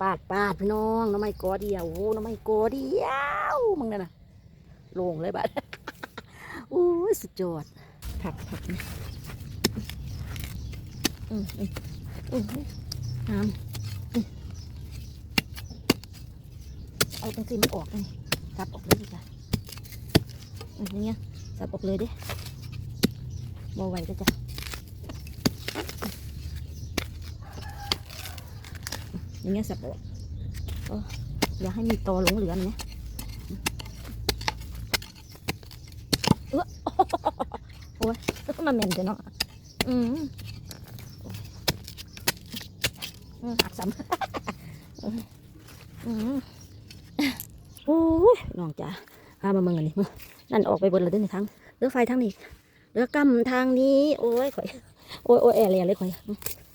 ปาดปาดพี่น้องน้ำไม่กอเดียวโอ้น้ำไม่กอเดียวมึงนั่นน่ะลงเลยบัดโอ้ยสุดยอดผักผักนี่อืมอืมอืมน้ำเอาตรงที่มันออกเลยสับออกเลยดีกว่าอย่างเงี้ยสับออกเลยด้บอไหวก็จะ อย่างเงี้ยสับออกโอ้อย่าให้มีตอหลงเหลือนะเนี่ยเออโอ้ยมันเหม็นจังเนาะอืมอืมหักซ้ำอืมอืมโอ้ยน้องจ๋าพามาเมืองนนี้มึงนั่นออกไปบนเลยเด้อในทางเรือไฟทางนี้เรือกำทางนี้ โอ้ยข่อย โอ้ยโอ้ยแอร์เลยเลยข่อย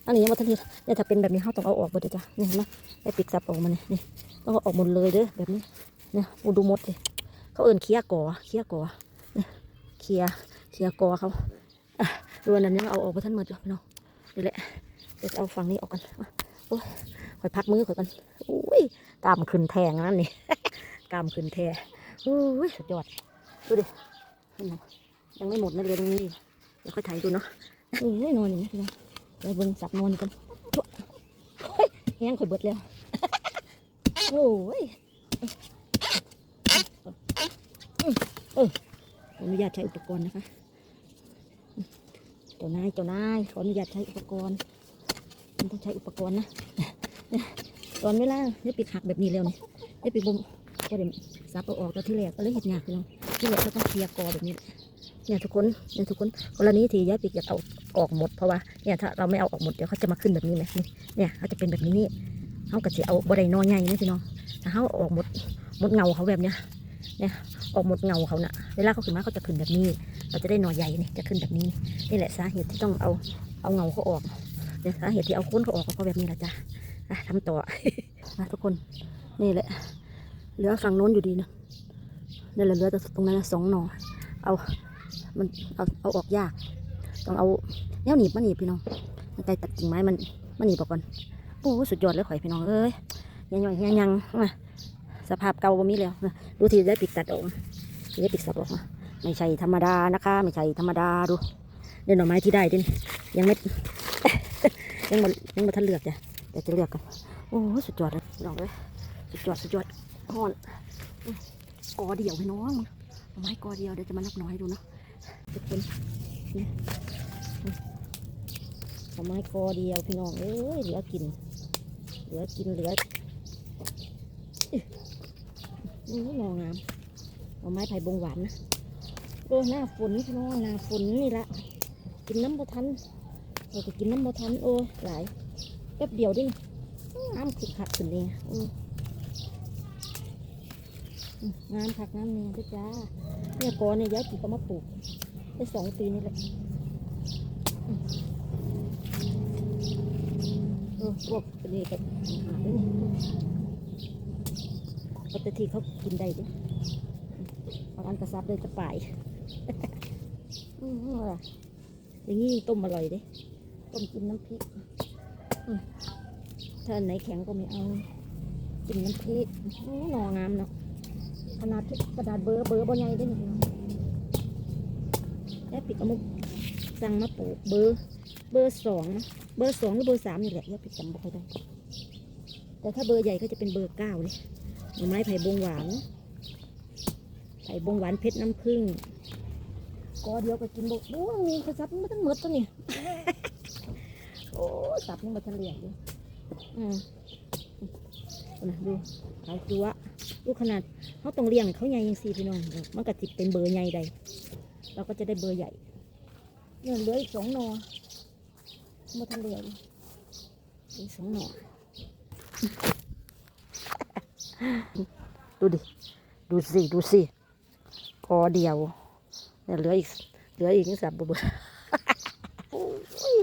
อันนี้ยังมาทันทีเนี่ยถ้าเป็นแบบนี้เขาต้องเอาออกหมดเลยจ้ะนี่เห็นไหมไอ้ปิดซับออกมาเนี่ยนี่ต้องเอาออกหมดเลยเด้อแบบนี้เนี่ยอูดูหมดเลยเขาเอิ่นเคียก่อเคียก่อเนี่ยเคียเคียก่อเขาอะรวนนั้นยังเอาออกไปท่านหมดอยู่พี่น้องนี่แหละเดี๋ยวเอาฝั่งนี้ออกกันโอ้ยข่อยพักมือข่อยกันอุ้ยกามขึ้นแทงนั่นนี่กามขึ้นแทงอุ้ยสุดยอดดูดิยังไม่หมดนะเรือตรงนี้เดี๋ยวค่อยถ่ายดูเนาะโอ้ยนอนอย่างนี้พี่น้อง ไปเบิ่งสับนอนกันโอ้ยแห้งข่อยเบิดแล้วโอ้ยเออขออนุญาตใช้อุปกรณ์นะคะเจ้านายเจ้านายขออนุญาตใช้อุปกรณ์มันต้องใช้อุปกรณ์นะตอนเวลาเนี่ยปิดหักแบบนี้แล้วเนี่ยเนี่ยปิดบุมก็เดี๋ยวซับเอาออกตอนที่แรกก็เลยเห็ดยากพี่น้องที่แรกก็ต้องเคลียร์กอแบบนี้ เนี่ยทุกคนเนี่ยทุกคนกรณีที่ย้ายปิดอยากเอาออกหมดเพราะว่าเนี่ยถ้าเราไม่เอาออกหมดเดี๋ยวเขาจะมาขึ้นแบบนี้ไหมนี่เนี่ยเขาจะเป็นแบบนี้นี่เขาก็จะเอาบดได้นอใหญ่นะพี่น้องถ้าเขาออกหมดหมดเงาเขาแบบเนี้ยเนี่ยออกหมดเงาเขาน่ะเวลาเขาขึ้นมาเขาจะขึ้นแบบนี้ เราจะได้นอใหญ่นี่จะขึ้นแบบนี้นี่แหละสาเหตุที่ต้องเอาเอาเงาเขาออกเนี่ยสาเหตุที่เอาโค้นเขาออกก็เพราะแบบนี้แหละจ้ะอะทำต่อนะทุกคนนี่แหละเหลือฝั่งโน้นอยู่ดีนะนี่แหละเหลือแต่ตรงนั้นสองหนอเอา มันเอาเอาออกยาก ต้องเอาแนวหนีบมาหนีบพี่น้องมันไกลตัดกิ่งไม้มันมันหนีบออกก่อนโอ้สุดยอดเลยข่อยพี่น้องเอ้ยยังยังยังยังมาสภาพเก่าก็มีแล้วดูทีได้ปิดตัดออกมได้ปิดสับออกมาไม่ใช่ธรรมดานะคะ ไม่ใช่ธรรมดาดูเด่นหน่อไม้ที่ได้ดิยังไม่ยังมายังมาทันเลือกจ้ะเดี๋ยวจะเลือกกันโอ้สุดยอดเลยพี่น้องเลยสุดยอดสุดยอดห่อนกอเดียวพี่น้องหน่อไม้กอเดียวเดี๋ยวจะมานับหน่อให้ดูเนาะ ทุกคนทำไม้คอเดียวพี่น้อง เอ้ย เหลือกิน เหลือกิน เหลือนี่งองามเอาไม้ไผ่บงหวานนะโอ้หน้าฝนพี่น้องหน้าฝนนี่ละ กินน้ำบะทันเราจะกินน้ำบะทันโอ้หลายแป๊บเดียวดิน้ำขุกขักขึ้นเลย งามผักงามเนี่ยด้วยจ้า เนี่ยกอเนี่ยย้ายกี่ก็มาปลูกได้สองปีนี่แหละเออพวกปนี่กับหาด้วยนี่ปกติเขากินได้ดิบางอันกระซับเลยจะป่ายอย่างนี้ต้มอร่อยดิต้มกินน้ำพริกถ้าอันไหนแข็งก็ไม่เอา กินน้ำพริกโอ้หนองามเนาะ ขนาดกระดาษเบอร์เบอร์บ่ใหญ่ได้หนึ่งแล้วปิดเอามาสั่งมาปลูกเบอร์เบอร์สองนะเบอร์สองหรือเบอร์สามนี่แหละย่าปิดจำบ่ค่อยได้แต่ถ้าเบอร์ใหญ่ก็จะเป็นเบอร์เก้าเลยหน่อไม้ไผ่บงหวานไผ่บงหวานเพชรน้ำผึ้งกอเดียวก็กินบกบ้วงมีกระซับมันต้องหมดตัวนี่โอ้สับนี่มาทะเลเลยอืมเอา นะดูเอาจัวดูกขนาดเขาต้องเลี้ยงเขาใหญ่ยังสี่พี่น้องมันก็จิเป็นเบอร์ใหญ่ใดเราก็จะได้เบอร์ใหญ่เนี่ยเหลืออีกสองหนอมาทันเลยอีกสองหนอดูดิ ดูสิ ดูสิกอเดียวเนี่ยเหลืออีก เหลืออีกสามเบอร์โอ้ย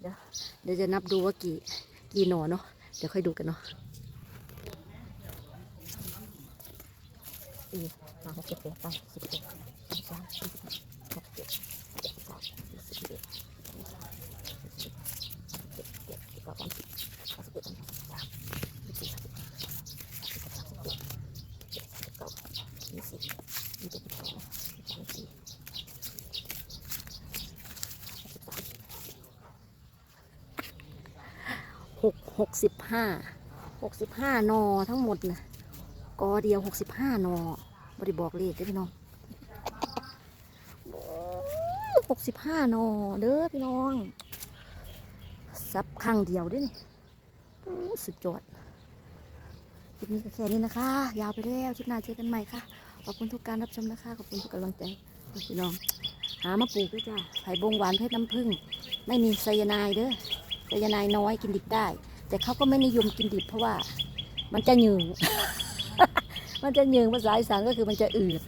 เดี๋ยวเดี๋ยวจะนับดูว่ากี่ กี่หนอเนาะ เดี๋ยวค่อยดูกันเนาะ สี่าหกสิบเอ็ดสิสิบเอ็ดสิบสามสิบสี่หกสิบเจ็ดสิบสี่สิบสองสหกหกสิบห้าหกสิบห้านอทั้งหมดนะ กอเดียวหกสิบห้านอบริบอกเลขเด้พี่น้องหกสิบห้านอเด้อพี่น้องซับครั้งเดียวด้วยนี่สุดยอดคลิปนี้ก็แค่นี้นะคะ ยาวไปแล้วคลิปหน้าเจอกันใหม่ค่ะ ขอบคุณทุกการรับชมนะคะ ขอบคุณทุกกำลังใจพี่น้อง หามาปลูกด้วยจ้าไผ่บงหวานเพชรน้ำผึ้งไม่มีไซยาไนด์เด้อไซยาไนด์น้อยกินดิบได้ แต่เขาก็ไม่นิยมกินดิบเพราะว่ามันจะหยืง มันจะเหยืงภาษาอีสานก็คือมันจะอืด